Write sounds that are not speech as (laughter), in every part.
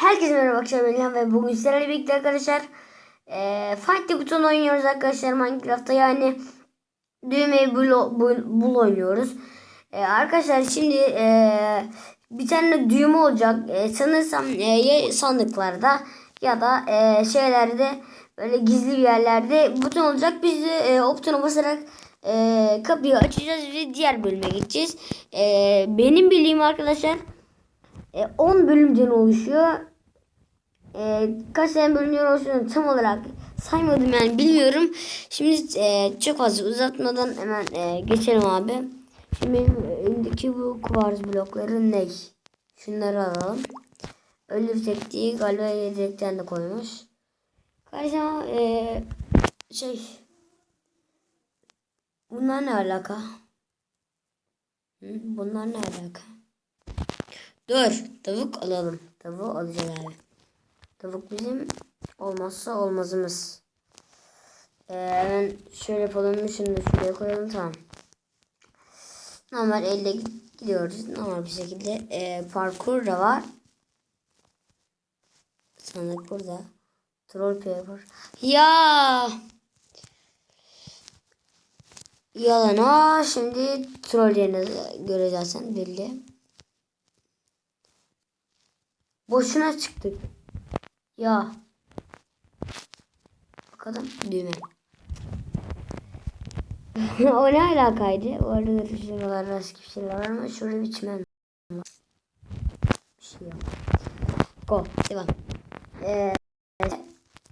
Herkese merhaba arkadaşlar ve bugün sizlerle birlikte arkadaşlar eee Fight Button oynuyoruz arkadaşlar Minecraft'ta yani düğmeyi bul, bul, bul oynuyoruz. Eee, arkadaşlar şimdi eee, bir tane düğme olacak Eee, sanırsam eee, ya sandıklarda ya da eee, şeylerde böyle gizli bir yerlerde buton olacak. Biz de eee, o butona basarak eee, kapıyı açacağız ve diğer bölüme geçeceğiz. Eee, benim bildiğim arkadaşlar e, 10 bölümden oluşuyor. E, kaç tane bölümden oluşuyor tam olarak saymadım yani bilmiyorum. Şimdi e, çok fazla uzatmadan hemen e, geçelim abi. Şimdi benim elimdeki bu kuvars blokları ne? Şunları alalım. Ölürsek diye galiba yedekten de koymuş. Kardeşim e, şey bunlar ne alaka? Hı, bunlar ne alaka? Dur. Tavuk alalım. Tavuğu alacağız abi. Tavuk bizim olmazsa olmazımız. Ee, hemen şöyle yapalım. Şunu da şuraya koyalım. Tamam. Normal elle gidiyoruz. Normal bir şekilde. Ee, parkur da var. Sandık burada. Troll paper. Ya. Yalan o. Şimdi troll yerine sen belli. Boşuna çıktık. Ya. Bakalım düğme. (laughs) o ne alakaydı? Bu arada şuralar rastgele bir şeyler var ama şurada bir çimen var. Bir şey yok. Go. Devam. Ee,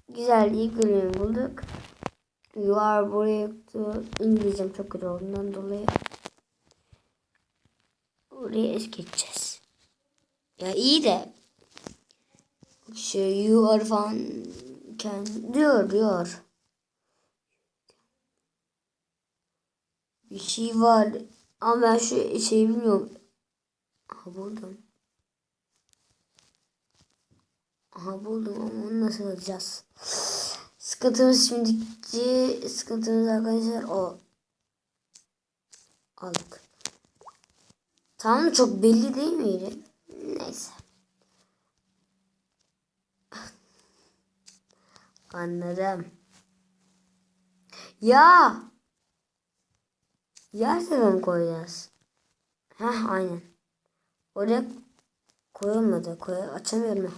güzel ilk bölümü bulduk. You are yoktu. İngilizcem çok kötü olduğundan dolayı. Oraya es geçeceğiz. Ya iyi de şey you are falan can diyor diyor. Bir şey var ama ben şu şeyi bilmiyorum. Aha buldum. Aha buldum ama onu nasıl alacağız? Sıkıntımız şimdiki sıkıntımız arkadaşlar o. Aldık. Tamam çok belli değil miydi? Neyse. Anladım. Ya. Yer sebebi koyacağız? Heh aynen. Oraya koyulmadı. Koy açamıyorum.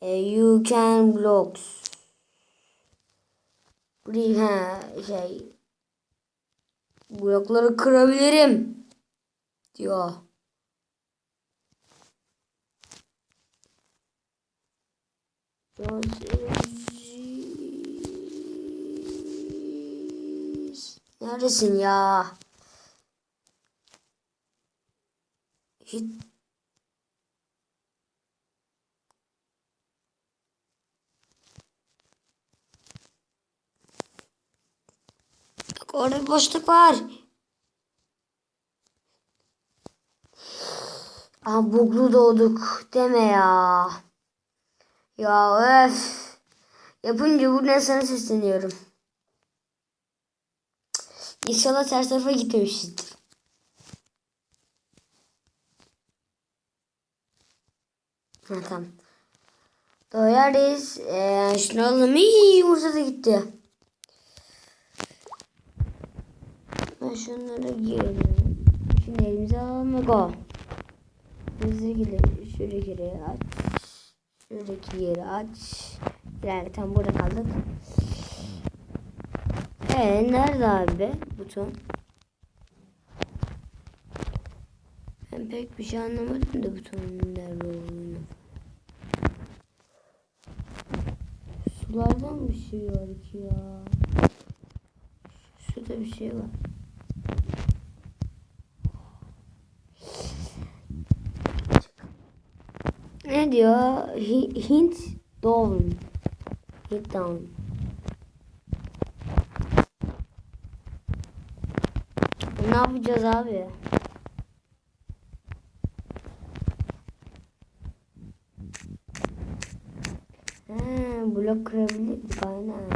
E, you can blocks. Buraya he, şey blokları kırabilirim diyor. Neredesin ya? Hiç Bak orada bir boşluk var. Aha buglu doğduk deme ya. Ya öf. Yapınca buradan sana sesleniyorum. İnşallah ters tarafa gitmemişizdir. Ha tamam. Yerdeyiz. Ee, şunu alalım. İyi yumurta da gitti. Ben şunları giyelim. Şimdi elimize alalım go. Hızlı gidelim. Şuradaki yeri aç. Şuradaki yeri aç. Yani tam burada kaldık. Ee nerede abi buton? Ben pek bir şey anlamadım da butonun nerede olduğunu. Sulardan bir şey var ki ya. Şurada bir şey var. Ne diyor? Hi- Hint down. Hint down. Ne yapacağız abi? He, blok kırabilirdik aynen.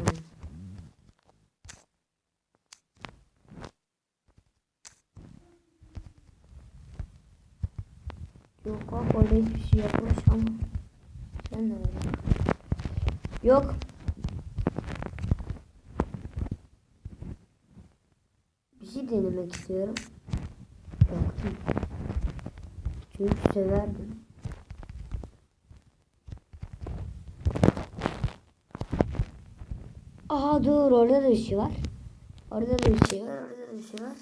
Yok bak orada hiçbir şey yapmış ama. Sen ne? Yok. Bir şey denemek istiyorum. Baktım. Çünkü severdim. Aha dur orada da bir şey var. Orada da bir şey var. Orada da bir şey var.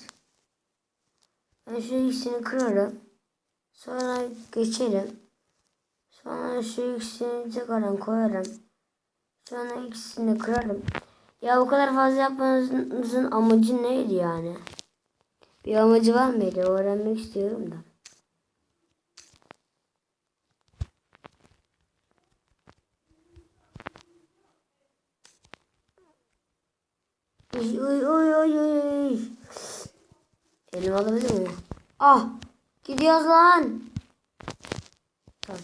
Ben şu ikisini kırarım. Sonra geçerim. Sonra şu ikisini tekrardan koyarım. Sonra ikisini kırarım. Ya bu kadar fazla yapmanızın amacı neydi yani? Bir amacı var mıydı? Öğrenmek istiyorum da. Uy uy uy uy uy. Elim alabilir miyim? Ah! Gidiyoruz lan. Tamam.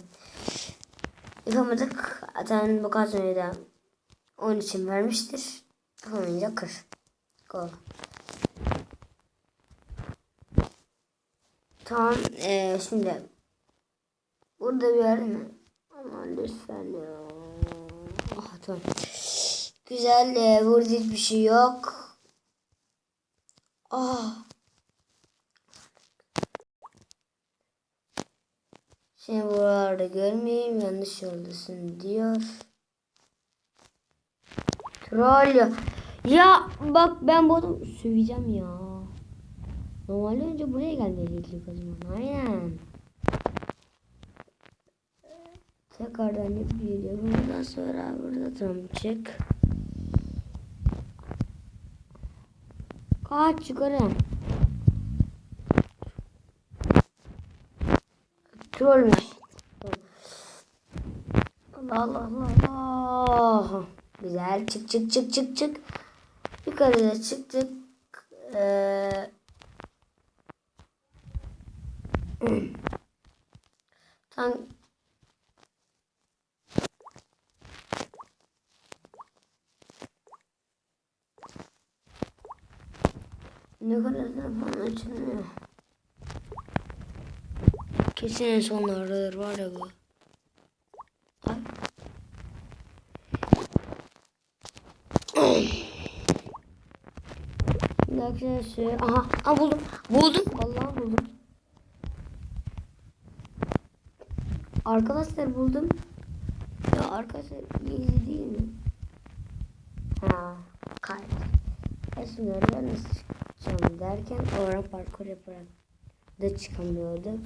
Yapamadık. Zaten bu kazmayı da onun için vermiştir. Yapamayınca kır. Go. Tamam. Ee, şimdi burada bir yer mi? Aman lütfen ya. Ah tamam. Güzel. Ee, burada hiçbir şey yok. Ah. Seni buralarda görmeyeyim yanlış yoldasın diyor. Troll ya. Ya bak ben bu adamı ya. Normalde önce buraya gelmeliydik o zaman. Aynen. Tekrardan yapıyor. Bundan sonra burada tam çık. Kaç yukarı. Trollmüş. Allah Allah Allah Allah. Güzel. Çık çık çık çık çık. Yukarıda çıktık. Ee... Tam ne kadar telefon açılmıyor. Kesin en sonlardadır var ya bu. Arkadaşlar aha, aha buldum. Buldum. Vallahi buldum. Arkadaşlar buldum. Ya arkadaşlar easy değil mi? Ha, kayıt. Şimdi oraya nasıl çıkacağım derken oraya parkur yaparak da çıkamıyorduk.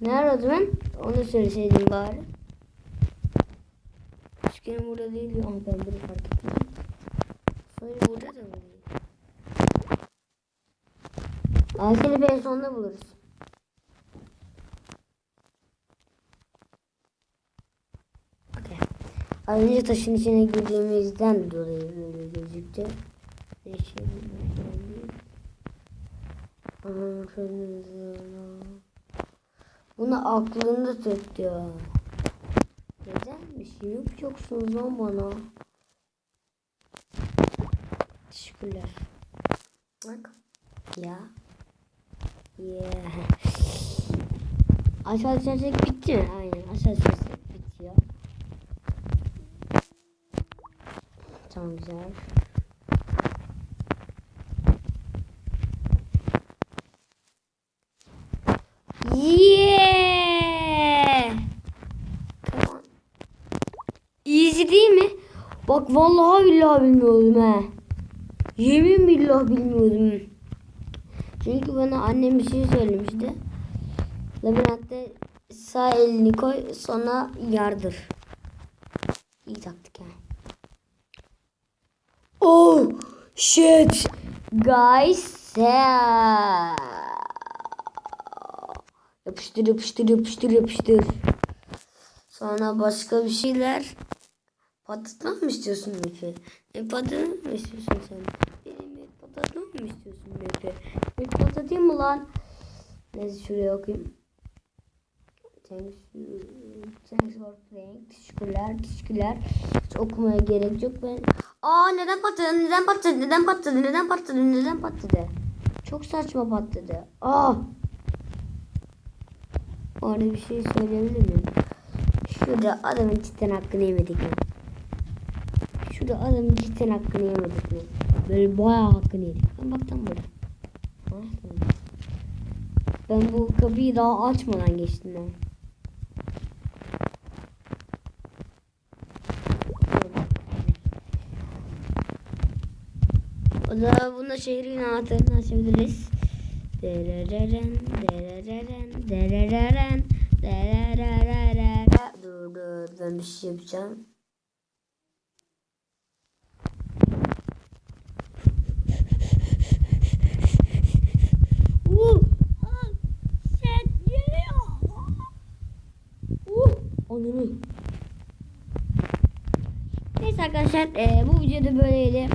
Ne aradı ben? Onu söyleseydim bari. Üçgenim burada değil. Ama ben bunu fark ettim. Sonra burada da mı Ankeli en sonunda buluruz. Okay. Önce taşın içine girdiğimizden dolayı böyle gözüktü. Ne şey kırmızı. Bunu aklında tut ya. Neden bir şey yapacaksınız lan bana? Teşekkürler. Bak. Ya. Yeah. Aşağı düşersek bitti mi? Aynen aşağı düşersek bitiyor. Tamam güzel. Yeah! Değil mi? Bak vallahi billahi bilmiyordum he. Yemin billah bilmiyordum. Çünkü bana annem bir şey söylemişti. Labirentte sağ elini koy sonra yardır. İyi taktik yani. Oh shit guys. Yeah. Yapıştır yapıştır yapıştır yapıştır. Sonra başka bir şeyler. Patlatmak mı istiyorsun Mefe? E, patlatmak mı istiyorsun sen? Patlatmak mı istiyorsun Mefe? Bir patlatayım mı lan? Neyse şuraya okuyayım. Thanks, thanks for playing. Teşekkürler, teşekkürler. Hiç okumaya gerek yok. Ben... Aa neden patladı, neden patladı, neden patladı, neden patladı, neden patladı? Çok saçma patladı. Aa! Orada bir şey söyleyebilir miyim? Şurada adamın cidden hakkını yemedik mi? Şurada adamın cidden hakkını yemedik mi? Böyle bayağı hakkını yedik. Ben bak tam burada. Ben bu kapıyı daha açmadan geçtim ben. O da bunda şehrin anahtarını açabiliriz. Derereren, derereren, derereren, derereren. Dur dur ben bir şey yapacağım. Uh, ah, set geliyor. Uh, onunu. Neyse arkadaşlar eee, bu videoda böyleydi.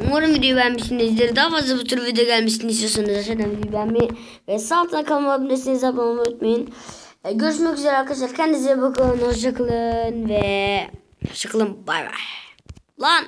Umarım videoyu beğenmişsinizdir. Daha fazla bu tür video gelmesini istiyorsanız aşağıdan videoyu beğenmeyi ve sağ altına kanalıma abone değilseniz abone olmayı unutmayın. Ee, görüşmek üzere arkadaşlar. Kendinize bakın. Hoşçakalın ve hoşçakalın. Bay bay. Lan.